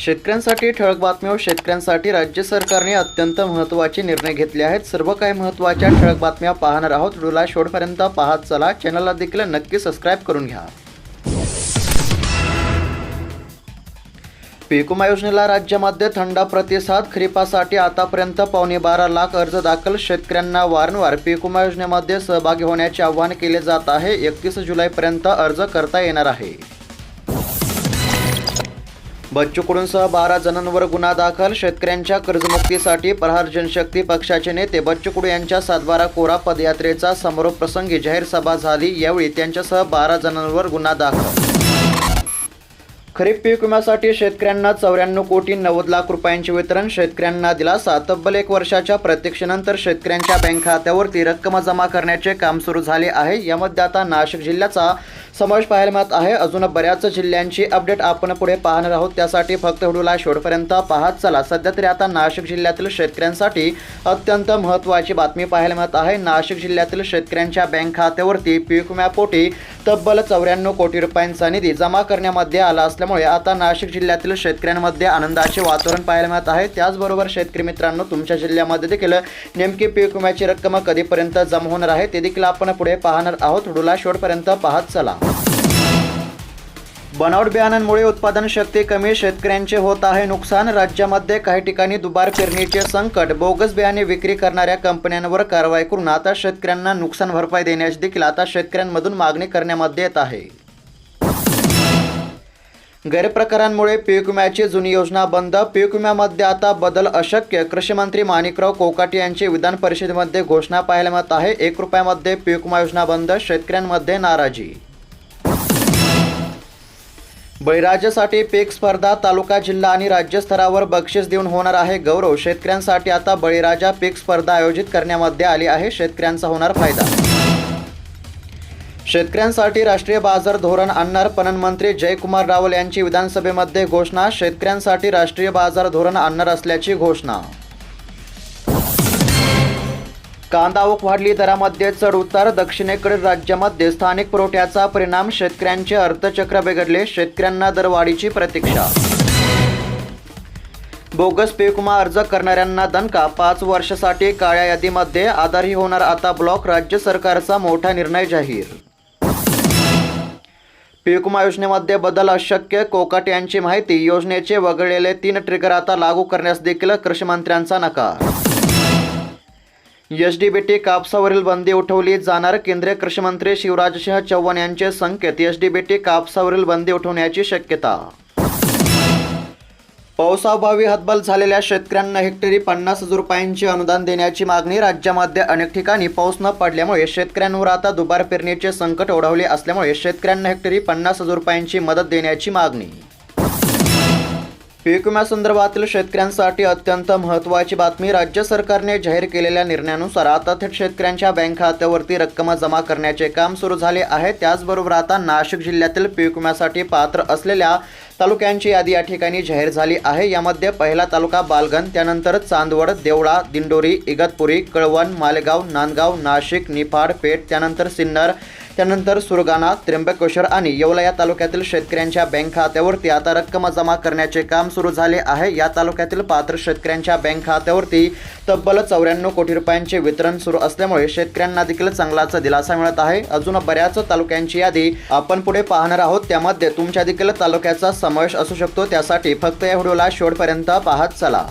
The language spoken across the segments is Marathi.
शेतकऱ्यांसाठी ठळक बातम्या शेतकऱ्यांसाठी राज्य सरकारने अत्यंत महत्त्वाचे निर्णय घेतले आहेत. सर्व काही महत्त्वाच्या ठळक बातम्या पाहणार आहोत. डुला शेवटपर्यंत पाहत चला. चॅनलला देखील नक्की सबस्क्राईब करून घ्या. पीकुमा योजनेला राज्यामध्ये थंडा प्रतिसाद खरीपासाठी आतापर्यंत पावणे बारा लाख अर्ज दाखल. शेतकऱ्यांना वारंवार पीकुमा योजनेमध्ये सहभागी होण्याचे आवाहन केले जात आहे. एकतीस जुलैपर्यंत अर्ज करता येणार आहे. बच्चू कडूंसह बारा जणांवर गुन्हा दाखल. शेतकऱ्यांच्या कर्जमुक्तीसाठी प्रहार जनशक्ती पक्षाचे नेते बच्चू कडू यांच्या सातबारा कोरा पदयात्रेचा समारोप प्रसंगी जाहीर सभा झाली. यावेळी त्यांच्यासह बारा जणांवर गुन्हा दाखल. खरीप पीक विम्यासाठी शेतकऱ्यांना चौऱ्याण्णव कोटी नव्वद लाख रुपयांचे वितरण. शेतकऱ्यांना दिलासा तब्बल एक वर्षाच्या प्रतीक्षेनंतर शेतकऱ्यांच्या बँक खात्यावरती रक्कम जमा करण्याचे काम सुरू झाले आहे. यामध्ये आता नाशिक जिल्ह्याचा समावेश पाहायला मिळत आहे. अजून बऱ्याच जिल्ह्यांची अपडेट आपण पुढे पाहणार आहोत. त्यासाठी फक्त व्हिडिओला शेवटपर्यंत पाहत चला. सध्या तरी आता नाशिक जिल्ह्यातील शेतकऱ्यांसाठी अत्यंत महत्त्वाची बातमी पाहायला मिळत आहे. नाशिक जिल्ह्यातील शेतकऱ्यांच्या बँक खात्यावरती पीक विम्यापोटी तब्बल चौऱ्याण्णव कोटी रुपयांचा निधी जमा करण्यामध्ये आला असल्यामुळे आता नाशिक जिल्ह्यातील शेतकऱ्यांमध्ये आनंदाचे वातावरण पाहायला मिळत आहे. त्याचबरोबर शेतकरी मित्रांनो तुमच्या जिल्ह्यामध्ये देखील नेमकी पीक विम्याची रक्कम कधीपर्यंत जमा होणार आहे ते देखील आपण पुढे पाहणार आहोत. व्हिडिओला शेवटपर्यंत पाहत चला. बनावट बियाणांमुळे उत्पादन शक्ती कमी शेतकऱ्यांचे होत आहे नुकसान. राज्यामध्ये काही ठिकाणी दुबार पेरणीचे संकट बोगस बियाणे विक्री करणाऱ्या कंपन्यांवर कारवाई करून आता शेतकऱ्यांना नुकसान भरपाई देण्याची देखील आता शेतकऱ्यांमधून मागणी करण्यामध्ये येत आहे. गैरप्रकारांमुळे पीक विम्याची जुनी योजना बंद. पीक विम्यामध्ये आता बदल अशक्य. कृषी मंत्री माणिकराव कोकाटे यांची विधान परिषदेमध्ये घोषणा पाहायला मिळत आहे. एक रुपयामध्ये पीक विमा योजना बंद. शेतकऱ्यांमध्ये नाराजी. बळीराजासाठी पीक स्पर्धा तालुका जिल्हा आणि राज्य स्तरावर बक्षीस देऊन होणार आहे गौरव. शेतकऱ्यांसाठी आता बळीराजा पीक स्पर्धा आयोजित करण्यामध्ये आली आहे. शेतकऱ्यांचा होणार फायदा. शेतकऱ्यांसाठी राष्ट्रीय बाजार धोरण आणणार पणन मंत्री जयकुमार रावल यांची विधानसभेमध्ये घोषणा शेतकऱ्यांसाठी राष्ट्रीय बाजार धोरण आणणार असल्याची घोषणा. कांदा ओक वाढली दरामध्ये चढ उतार दक्षिणेकडील राज्यामध्ये स्थानिक पुरवठ्याचा परिणाम शेतकऱ्यांचे अर्थचक्र बिघडले शेतकऱ्यांना दरवाढीची प्रतीक्षा. बोगस पीकमा अर्ज करणाऱ्यांना दणका पाच वर्षासाठी काळ्या यादीमध्ये आधारही होणार आता ब्लॉक राज्य सरकारचा मोठा निर्णय जाहीर. पीकमा योजनेमध्ये बदल अशक्य कोकाट यांची माहिती योजनेचे वगळलेले तीन ट्रिगर आता लागू करण्यास देखील कृषी मंत्र्यांचा नकार. एच डी बी टी कापसावरील बंदी उठवली जाणार केंद्रीय कृषी मंत्री शिवराजसिंह चौहान यांचे संकेत एस डी बी टी कापसावरील बंदी उठवण्याची शक्यता पावसाअभावी हतबल झालेल्या शेतकऱ्यांना हेक्टरी पन्नास हजार रुपयांचे अनुदान देण्याची मागणी राज्यामध्ये अनेक ठिकाणी पाऊस न पडल्यामुळे शेतकऱ्यांवर आता दुबार पेरणीचे संकट ओढवले असल्यामुळे शेतकऱ्यांना हेक्टरी पन्नास हजार रुपयांची मदत देण्याची मागणी. पीक विम्यासंदर्भातील शेतकऱ्यांसाठी अत्यंत महत्त्वाची बातमी राज्य सरकारने जाहीर केलेल्या निर्णयानुसार आता थेट शेतकऱ्यांच्या बँक खात्यावरती रक्कम जमा करण्याचे काम सुरू झाले आहे. त्याचबरोबर आता नाशिक जिल्ह्यातील पीक विम्यासाठी पात्र असलेल्या तालुक्यांची यादी या ठिकाणी जाहीर झाली आहे. यामध्ये पहिला तालुका बालगण त्यानंतर चांदवड देवळा दिंडोरी इगतपुरी कळवण मालेगाव नांदगाव नाशिक निफाड पेठ त्यानंतर सिन्नर त्यानंतर सुरगाणा त्र्यंबकेश्वर आणि येवला या तालुक्यातील शेतकऱ्यांच्या बँक खात्यावरती आता रक्कम जमा करण्याचे काम सुरू झाले आहे. या तालुक्यातील पात्र शेतकऱ्यांच्या बँक खात्यावरती तब्बल चौऱ्याण्णव कोटी रुपयांचे वितरण सुरू असल्यामुळे शेतकऱ्यांना देखील चांगलाच दिलासा मिळत आहे. अजून बऱ्याच तालुक्यांची यादी आपण पुढे पाहणार आहोत. त्यामध्ये तुमच्या देखील तालुक्याचा समावेश असू शकतो. त्यासाठी फक्त या व्हिडिओला शेवटपर्यंत पाहत चला.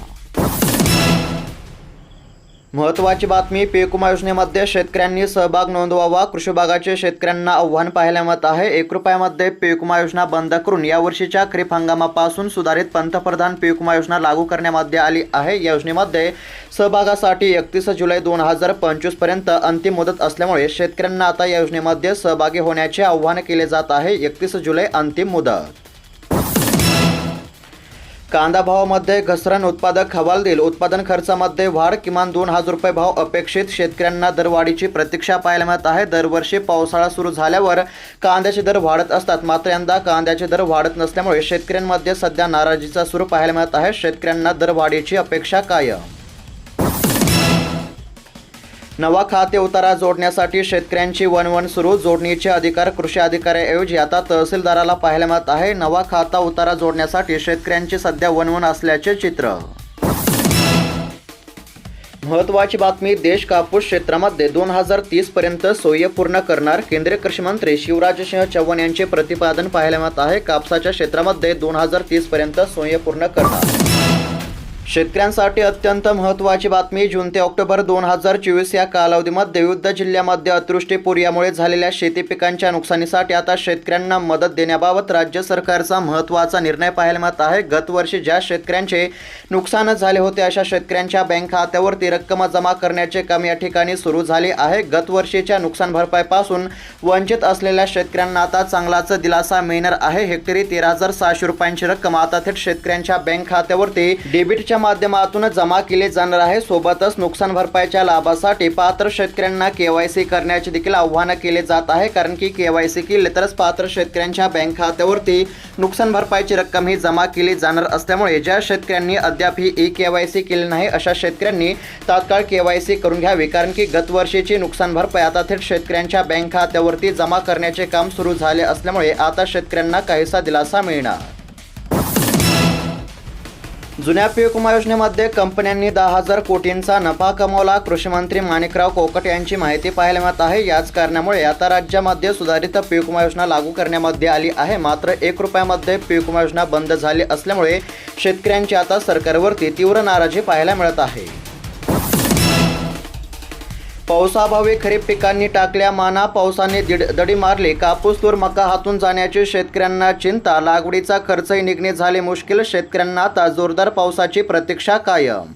महत्त्वाची बातमी पीक विमा योजनेमध्ये शेतकऱ्यांनी सहभाग नोंदवावा कृषी विभागाचे शेतकऱ्यांना आव्हान पाहायला मिळत आहे. एक रुपयामध्ये पीक विमा योजना बंद करून यावर्षीच्या खरीप हंगामापासून सुधारित पंतप्रधान पीक विमा योजना लागू करण्यामध्ये आली आहे. या योजनेमध्ये सहभागासाठी एकतीस जुलै दोन हजार पंचवीसपर्यंत अंतिम मुदत असल्यामुळे शेतकऱ्यांना आता या योजनेमध्ये सहभागी होण्याचे आव्हान केले जात आहे. एकतीस जुलै अंतिम मुदत कांदा भावामध्ये घसरण उत्पादक हवालदिल उत्पादन खर्चामध्ये वाढ किमान दोन हजार रुपये भाव अपेक्षित. शेतकऱ्यांना दरवाढीची प्रतीक्षा पाहायला मिळत आहे. दरवर्षी पावसाळा सुरू झाल्यावर कांद्याचे दर वाढत असतात. मात्र यंदा कांद्याचे दर वाढत नसल्यामुळे शेतकऱ्यांमध्ये सध्या नाराजीचा सूर पाहायला मिळत आहे. शेतकऱ्यांना दरवाढीची अपेक्षा कायम. नवा खाते उतारा जोडण्यासाठी शेतकऱ्यांची वणवण सुरू. जोडणीचे अधिकार कृषी अधिकाऱ्याऐवजी आता तहसीलदाराला पाहायला मिळत आहे. नवा खाता उतारा जोडण्यासाठी शेतकऱ्यांची सध्या वणवण असल्याचे चित्र. महत्वाची बातमी देश कापूस क्षेत्रामध्ये दोन हजार तीस पर्यंत पूर्ण करणार केंद्रीय कृषी मंत्री शिवराजसिंह चव्हाण यांचे प्रतिपादन पाहायला मिळत आहे. कापसाच्या क्षेत्रामध्ये दोन हजार तीस पर्यंत पूर्ण करणार. शेतकऱ्यांसाठी अत्यंत महत्त्वाची बातमी जून ते ऑक्टोबर दोन हजार चोवीस या कालावधीमध्ये विविध जिल्ह्यामध्ये अतिवृष्टीपूर यामुळे झालेल्या शेती पिकांच्या नुकसानीसाठी आता शेतकऱ्यांना मदत देण्याबाबत राज्य सरकारचा महत्त्वाचा निर्णय पाहायला मिळत आहे. गतवर्षी ज्या शेतकऱ्यांचे नुकसान झाले होते अशा शेतकऱ्यांच्या बँक खात्यावरती रक्कम जमा करण्याचे काम या ठिकाणी सुरू झाले आहे. गतवर्षीच्या नुकसान भरपाईपासून वंचित असलेल्या शेतकऱ्यांना आता चांगलाच दिलासा मिळणार आहे. हेक्टरी तेरा हजार सहाशे रुपयांची रक्कम आता थेट शेतकऱ्यांच्या बँक खात्यावरती डेबिटच्या माध्यमातून जमा केले जाणार आहे. सोबतच नुकसान भरपाईच्या लाभासाठी पात्र शेतकऱ्यांना केवायसी करण्याचे देखील आव्हान केले जात आहे. कारण की केवायसी केले तरच पात्र शेतकऱ्यांच्या बँक खात्यावरती नुकसान भरपाईची रक्कम ही जमा केली जाणार असल्यामुळे ज्या शेतकऱ्यांनी अद्याप ही ई केवायसी केली नाही अशा शेतकऱ्यांनी तात्काळ केवायसी करून घ्यावी. कारण की गतवर्षीची नुकसान भरपाई आता थेट शेतकऱ्यांच्या बँक खात्यावरती जमा करण्याचे काम सुरू झाले असल्यामुळे आता शेतकऱ्यांना काहीसा दिलासा मिळणार. जुन्या पीक विमा योजनेमध्ये कंपन्यांनी दहा हजार कोटींचा नफा कमावला. कृषीमंत्री माणिकराव कोकट यांची माहिती पाहायला मिळत आहे. याच कारणामुळे आता राज्यामध्ये सुधारित पीक विमा योजना लागू करण्यामध्ये आली आहे. मात्र एक रुपयामध्ये पीक विमा योजना बंद झाली असल्यामुळे शेतकऱ्यांची आता सरकारवरती तीव्र नाराजी पाहायला मिळत आहे. पावसाभावी खरीप पिकांनी टाकल्या माना पावसाने दिड दडी मारली. कापूस तूर मका हातून जाण्याची शेतकऱ्यांना चिंता. लागवडीचा खर्चही निघणे झाले मुश्किल. शेतकऱ्यांना आता जोरदार पावसाची प्रतीक्षा कायम.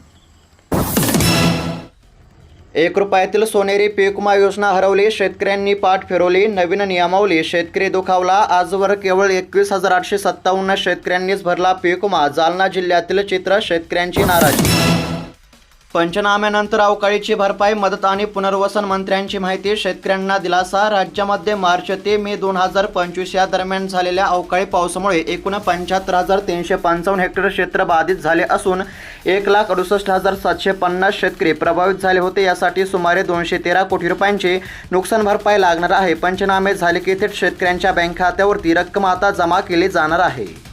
एक रुपयातील सोनेरी पीक योजना हरवली. शेतकऱ्यांनी पाठ फिरवली. नवीन नियमावली. शेतकरी दुखावला. आजवर केवळ एकवीस हजार आठशे सत्तावन्न शेतकऱ्यांनीच भरला पीक जालना जिल्ह्यातील चित्र शेतकऱ्यांची नाराजी. पंचनाम्यानंतर अवकाळीची भरपाई मदत आणि पुनर्वसन मंत्र्यांची माहिती शेतकऱ्यांना दिलासा राज्यामध्ये मार्च ते मे दोन हजार पंचवीस या दरम्यान झालेल्या अवकाळी पावसामुळे एकूण पंच्याहत्तर हजार तीनशे पंचावन्न हेक्टर क्षेत्र बाधित झाले असून एक लाख अडुसष्ट हजार सातशे पन्नास शेतकरी प्रभावित झाले होते. यासाठी सुमारे दोनशे तेरा कोटी रुपयांची नुकसान भरपाई लागणार आहे. पंचनामे झाले की थेट शेतकऱ्यांच्या बँक खात्यावरती रक्कम आता जमा केली जाणार आहे.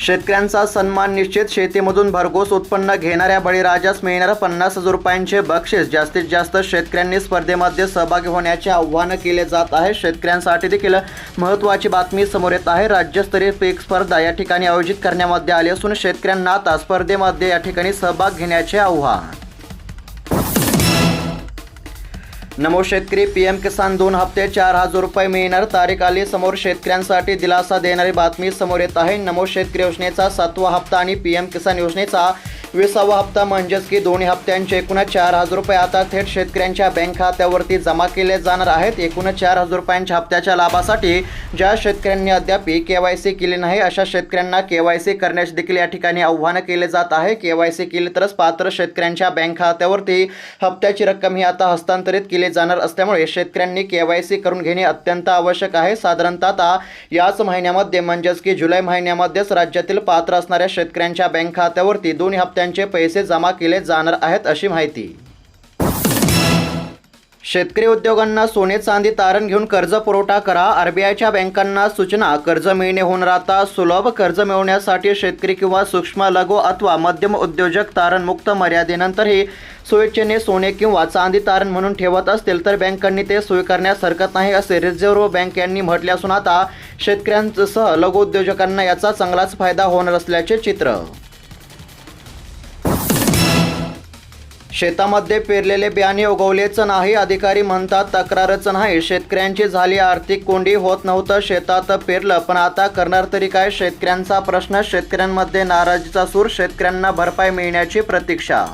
शेतकऱ्यांचा सन्मान निश्चित. शेतीमधून भरघोस उत्पन्न घेणाऱ्या बळीराजास मिळणार पन्नास हजार रुपयांचे बक्षीस. जास्तीत जास्त शेतकऱ्यांनी स्पर्धेमध्ये सहभागी होण्याचे आव्हान केले जात आहे. शेतकऱ्यांसाठी देखील महत्त्वाची बातमी समोर येत आहे. राज्यस्तरीय पीक स्पर्धा या ठिकाणी आयोजित करण्यामध्ये आली असून शेतकऱ्यांना आता स्पर्धेमध्ये या ठिकाणी सहभाग घेण्याचे आव्हान नमो शेतकरी पीएम किसान दोन हप्ते चार हजार रुपये मिळणार. तारीख आली. समोर शेतकऱ्यांसाठी दिलासा देणारी बातमी समोर येत आहे. नमो शेतकरी योजनेचा सातवा हप्ता आणि पीएम किसान योजनेचा विसावा हप्ता म्हणजेच की दोन्ही हप्त्यांचे एकूण चार हजार रुपये. आता थेट शेतकऱ्यांच्या बँक खात्यावरती जमा केले जाणार आहेत. एकूण चार हजार रुपयांच्या हप्त्याच्या लाभासाठी ज्या शेतकऱ्यांनी अद्याप के वाय सी केली नाही अशा शेतकऱ्यांना के वाय सी करण्याचे देखील या ठिकाणी आव्हान केले जात आहे. के वाय सी केली तरच पात्र शेतकऱ्यांच्या बँक खात्यावरती हप्त्याची रक्कम ही आता हस्तांतरित केली जाणार असल्यामुळे शेतकऱ्यांनी के वाय सी करून घेणे अत्यंत आवश्यक आहे. साधारणतः आता याच महिन्यामध्ये म्हणजेच की जुलै महिन्यामध्येच राज्यातील पात्र असणाऱ्या शेतकऱ्यांच्या बँक खात्यावरती दोन्ही हप्त्यांचे पैसे जमा केले जाणार आहेत अशी माहिती. शेतकरी उद्योगांना सोने चांदी तारण घेऊन कर्ज पुरवठा करा. आरबीआयच्या बँकांना सूचना कर्ज मिळणे होणार आता सुलभ. कर्ज मिळवण्यासाठी शेतकरी किंवा सूक्ष्म लघु अथवा मध्यम उद्योजक तारण मुक्त मर्यादेनंतरही स्वेच्छेने सोने किंवा चांदी तारण म्हणून ठेवत असतील तर बँकांनी ते स्वीकारण्यास हरकत नाही असे रिझर्व्ह बँक यांनी म्हटले असून आता शेतकऱ्यांसह लघु उद्योजकांना याचा चांगलाच फायदा होणार असल्याचे चित्र. शेतामध्ये पेरलेले बियाणे उगवलेच नाही अधिकारी म्हणतात तक्रारच नाही. शेतकऱ्यांची झाली आर्थिक कोंडी होत नव्हतं शेतात पेरलं. पण आता करणार तरी काय? शेतकऱ्यांचा प्रश्न शेतकऱ्यांमध्ये नाराजीचा सूर शेतकऱ्यांना भरपाई मिळण्याची प्रतीक्षा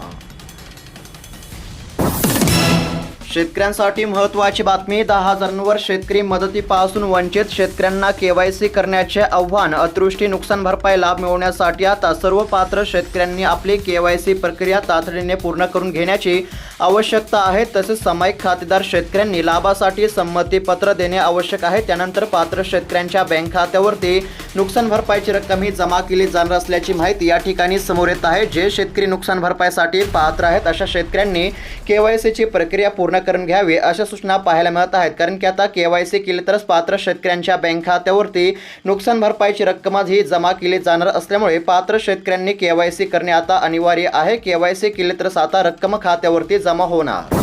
शेतकऱ्यांसाठी महत्त्वाची बातमी दहा हजारांवर शेतकरी मदतीपासून वंचित शेतकऱ्यांना केवायसी करण्याचे आव्हान अतृष्टी नुकसान भरपाई लाभ मिळवण्यासाठी आता सर्व पात्र शेतकऱ्यांनी आपली केवायसी प्रक्रिया तातडीने पूर्ण करून घेण्याची आवश्यकता आहे. तसेच सामायिक खातेदार शेतकऱ्यांनी लाभासाठी संमतीपत्र देणे आवश्यक आहे. त्यानंतर पात्र शेतकऱ्यांच्या बँक खात्यावरती नुकसान भरपाईची रक्कम ही जमा केली जाणार असल्याची माहिती या ठिकाणी समोर येत आहे. जे शेतकरी नुकसान भरपाईसाठी पात्र आहेत अशा शेतकऱ्यांनी केवायसीची प्रक्रिया पूर्ण करून घ्यावे अशा सूचना पाहायला मिळत आहेत. कारण की आता केवायसी केले तरच पात्र शेतकऱ्यांच्या बँक खात्यावरती नुकसान भरपाईची रक्कम ही जमा केली जाणार असल्यामुळे पात्र शेतकऱ्यांनी केवायसी करणे आता अनिवार्य आहे. केवायसी केले तरच आता रक्कम खात्यावरती जमा होणार.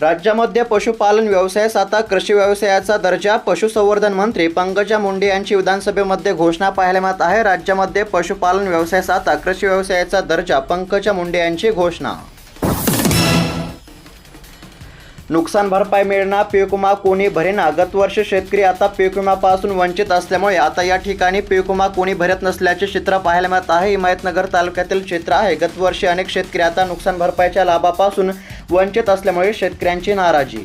राज्यामध्ये पशुपालन व्यवसायास आता कृषी व्यवसायाचा दर्जा पशुसंवर्धन मंत्री पंकजा मुंडे यांची विधानसभेमध्ये घोषणा पाहायला मिळत आहे. राज्यामध्ये पशुपालन व्यवसायास आता कृषी व्यवसायाचा दर्जा पंकजा मुंडे यांची घोषणा. नुकसान भरपाई मिळणार पीक विमा कोणी भरेना. गत वर्ष शेतकरी आता पीक विम्यापासून वंचित असल्यामुळे आता या ठिकाणी पीक विमा कोणी भरत नसल्याचे चित्र पाहायला मिळत आहे. हिमायतनगर तालुक्यातील क्षेत्र आहे. गत वर्षी अनेक शेतकरी आता नुकसान भरपाईच्या लाभापासून वंचित असल्यामुळे शेतकऱ्यांची नाराजी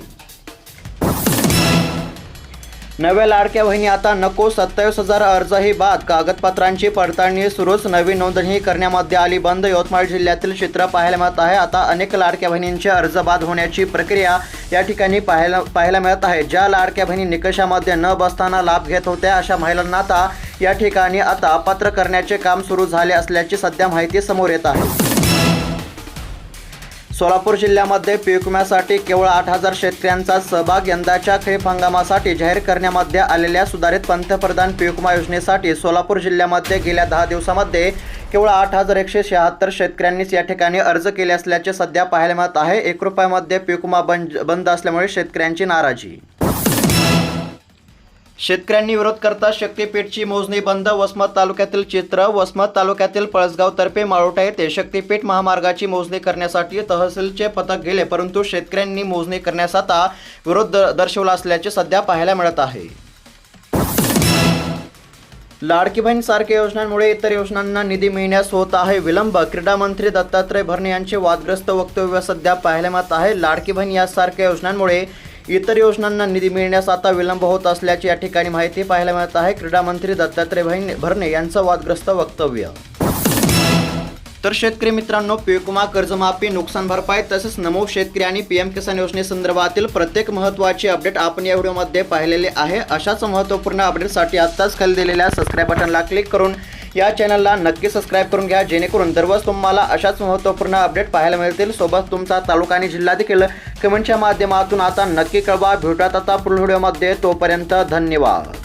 नव्या लाडक्या बहिणी आता नको सत्तावीस हजार अर्जही बाद. कागदपत्रांची पडताळणी सुरूच. नवीन नोंदणी करण्यामध्ये आली बंद. यवतमाळ जिल्ह्यातील चित्र पाहायला मिळत आहे. आता अनेक लाडक्या बहिणींचे अर्ज बाद होण्याची प्रक्रिया या ठिकाणी पाहायला पाहायला मिळत आहे. ज्या लाडक्या बहिणी निकषामध्ये न बसताना लाभ घेत होत्या अशा महिलांना आता या ठिकाणी आता अपात्र करण्याचे काम सुरू झाले असल्याची सध्या माहिती समोर येत आहे. सोलापूर जिल्ह्यामध्ये पीक विम्यासाठी केवळ आठ हजार शेतकऱ्यांचा सहभाग यंदाच्या खरीप हंगामासाठी जाहीर करण्यामध्ये आलेल्या सुधारित पंतप्रधान पीक विमा योजनेसाठी सोलापूर जिल्ह्यामध्ये गेल्या दहा दिवसामध्ये केवळ आठ हजार एकशे शहात्तर शेतकऱ्यांनीच या ठिकाणी अर्ज केले असल्याचे सध्या पाहायला मिळत आहे. एक रुपयामध्ये पीक विमा बंद बंद असल्यामुळे शेतकऱ्यांची नाराजी. शेतकऱ्यांनी विरोध करता शक्तीपीठची मोजणी बंद. वसमत तालुक्यातील चित्र वसमत तालुक्यातील पळसगाव तर्फे माळोटा येथे शक्तीपीठ महामार्गाची मोजणी करण्यासाठी तहसीलचे पथक गेले परंतु शेतकऱ्यांनी मोजणी करण्यास आता विरोध द- दर्शवला असल्याचे सध्या पाहायला मिळत आहे. लाडकी बहीण सारख्या योजनांमुळे इतर योजनांना निधी मिळण्यास होत आहे विलंब. क्रीडा मंत्री दत्तात्रय भरणे यांचे वादग्रस्त वक्तव्य सध्या पाहायला मिळत आहे. लाडकी बहीण यासारख्या योजनांमुळे इतर योजनांना निधी मिळण्यास आता विलंब होत असल्याची या ठिकाणी माहिती पाहायला मिळत आहे. क्रीडा मंत्री दत्तात्रय भाई भरणे यांचं वादग्रस्त वक्तव्य. तर शेतकरी मित्रांनो पीक विमा कर्जमाफी नुकसान भरपाई तसेच नमो शेतकरी आणि पीएम किसान योजनेसंदर्भातील प्रत्येक महत्त्वाचे अपडेट आपण या व्हिडिओमध्ये पाहिलेले आहे. अशाच महत्त्वपूर्ण अपडेटसाठी आत्ताच खाली दिलेल्या सबस्क्राईब बटनला क्लिक करून या चॅनलला नक्की सबस्क्राईब करून घ्या जेणेकरून दररोज तुम्हाला अशाच महत्त्वपूर्ण अपडेट पाहायला मिळतील. सोबत तुमचा तालुका आणि जिल्हा देखील कमेंटच्या माध्यमातून आता नक्की कळवा. भेटूयात आता पुढील व्हिडिओमध्ये तोपर्यंत धन्यवाद.